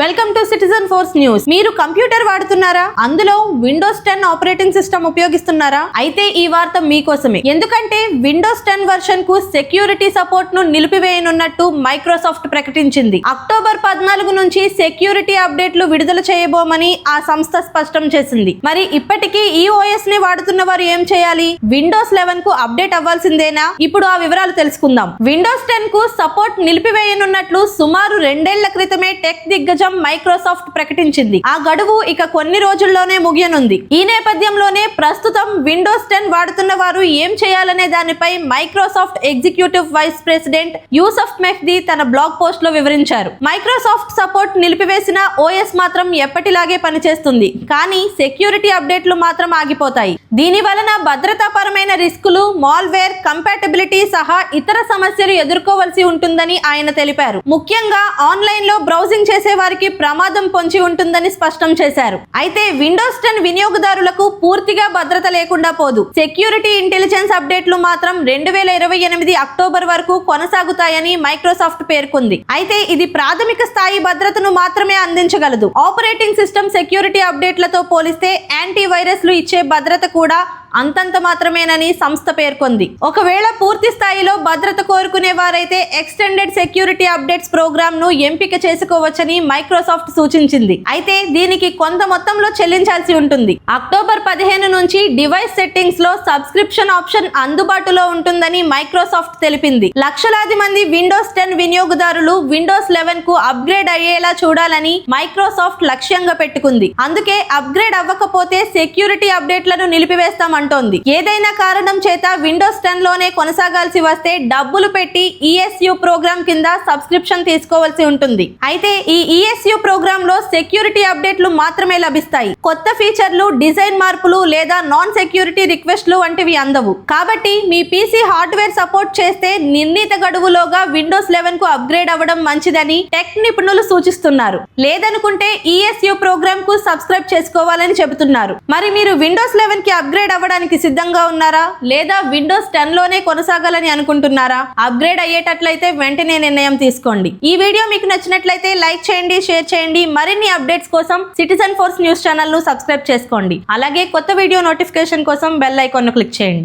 Welcome to citizen force news మీరు computer వాడుతున్నారా? అందులో విండోస్ టెన్ ఆపరేటింగ్ సిస్టమ్ ఉపయోగిస్తున్నారా? అయితే ఈ వార్త మీకోసమే. ఎందుకంటే విండోస్ టెన్ వర్షన్కు సెక్యూరిటీ సపోర్ట్ను నిలిపివేయనున్నట్టు మైక్రోసాఫ్ట్ ప్రకటించింది. అక్టోబర్ పద్నాలుగు నుంచి సెక్యూరిటీ అప్డేట్లు విడుదల చేయబోమని ఆ సంస్థ స్పష్టం చేసింది. మరి ఇప్పటికీ ఈ ఓఎస్ని వాడుతున్న వారు ఏం చేయాలి? విండోస్ లెవెన్కు అప్డేట్ అవ్వాల్సిందేనా? ఇప్పుడు ఆ వివరాలు తెలుసుకుందాం. విండోస్ టెన్కు సపోర్ట్ నిలిపివేయనున్నట్లు సుమారు రెండేళ్ళ క్రితమే టెక్ దిగ్గజం మైక్రోసాఫ్ట్ ప్రకటించింది. ఆ గడువు ఇక కొన్ని రోజుల్లోనే ముగియనుంది. ఈ నేపథ్యంలోనే ప్రస్తుతం విండోస్ టెన్ వాడుతున్న వారు ఏం చేయాలనే దానిపై Microsoft executive vice president Yusuf Mehdi తన బ్లాగ్ పోస్ట్లో వివరించారు. మైక్రోసాఫ్ట్ సపోర్ట్ నిలిపివేసిన ఓఎస్ మాత్రం ఎప్పటిలాగే పనిచేస్తుంది. కానీ సెక్యూరిటీ అప్డేట్లు మాత్రం ఆగిపోతాయి. దీని వలన భద్రతాపరమైన రిస్కులు మాల్వేర్ కంపాటబిలిటీ సహా ఇతర సమస్యలు ఎదుర్కోవలసి ఉంటుందని ఆయన తెలిపారు. ముఖ్యంగా ఆన్లైన్లో బ్రౌజింగ్ చేసే వారికి ప్రమాదం పొంచి ఉంటుందని స్పష్టం చేశారు. అయితే విండోస్ టెన్ వినియోగదారులకు పూర్తిగా భద్రత లేకుండా పోదు. సెక్యూరిటీ ఇంటెలిజెన్స్ అప్డేట్లు మాత్రం రెండు వేల ఇరవై ఎనిమిది అక్టోబర్ వరకు కొనసాగుతాయని మైక్రోసాఫ్ట్ పేర్కొంది. అయితే ఇది ప్రాథమిక స్థాయి భద్రతను మాత్రమే అందించగలదు. ఆపరేటింగ్ సిస్టమ్ సెక్యూరిటీ అప్డేట్లతో పోలిస్తే యాంటీ వైరస్లు ఇచ్చే భద్రత కూడా అంతంత మాత్రమేనని సంస్థ పేర్కొంది. ఒకవేళ పూర్తి స్థాయిలో భద్రత కోరుకునే వారైతే ఎక్స్టెండెడ్ సెక్యూరిటీ అప్డేట్స్ ప్రోగ్రామ్ను ఎంపిక చేసుకోవచ్చని మైక్రోసాఫ్ట్ సూచించింది. అయితే దీనికి కొంత మొత్తంలో చెల్లించాల్సి ఉంటుంది. అక్టోబర్ పదిహేను నుంచి డివైస్ సెట్టింగ్స్లో సబ్స్క్రిప్షన్ ఆప్షన్ అందుబాటులో ఉంటుందని మైక్రోసాఫ్ట్ తెలిపింది. లక్షలాది మంది విండోస్ టెన్ వినియోగదారులు విండోస్ లెవెన్కు అప్గ్రేడ్ అయ్యేలా చూడాలని మైక్రోసాఫ్ట్ లక్ష్యంగా పెట్టుకుంది. అందుకే అప్గ్రేడ్ అవ్వకపోతే సెక్యూరిటీ అప్డేట్లను అంటోంది. ఏదైనా కారణం చేత విండోస్ టెన్లోనే కొనసాగాల్సి వస్తే డబ్బులు పెట్టి ఈఎస్యు ప్రోగ్రామ్ కింద సబ్స్క్రిప్షన్ తీసుకోవాల్సి ఉంటుంది. అయితే ఈ ఈఎస్యు ప్రోగ్రామ్లో సెక్యూరిటీ అప్డేట్లు మాత్రమే లభిస్తాయి. కొత్త ఫీచర్లు డిజైన్ మార్పులు లేదా నాన్ సెక్యూరిటీ రిక్వెస్ట్లు వంటివి అందవు. కాబట్టి మీ పీసీ హార్డ్వేర్ సపోర్ట్ చేస్తే నిర్ణీత గడువులోగా విండోస్ లెవెన్కు అప్గ్రేడ్ అవ్వడం మంచిదని టెక్ నిపుణులు సూచిస్తున్నారు. లేదనుకుంటే ఈఎస్యు ప్రోగ్రామ్కు సబ్స్క్రైబ్ చేసుకోవాలని చెబుతున్నారు. మరి మీరు విండోస్ లెవెన్కి అప్గ్రేడ్ అవ్వడానికి సిద్ధంగా ఉన్నారా? లేదా విండోస్ టెన్లోనే కొనసాగాలని అనుకుంటున్నారా? అప్గ్రేడ్ అయ్యేటట్లయితే వెంటనే నిర్ణయం తీసుకోండి. ఈ వీడియో మీకు నచ్చినట్లయితే లైక్ చేయండి షేర్ చేయండి. మరిన్ని అప్డేట్స్ కోసం సిటిజన్ ఫోర్స్ న్యూస్ ఛానల్ను సబ్స్క్రైబ్ చేసుకోండి. అలాగే కొత్త వీడియో నోటిఫికేషన్ కోసం బెల్ ఐకాన్ క్లిక్ చేయండి.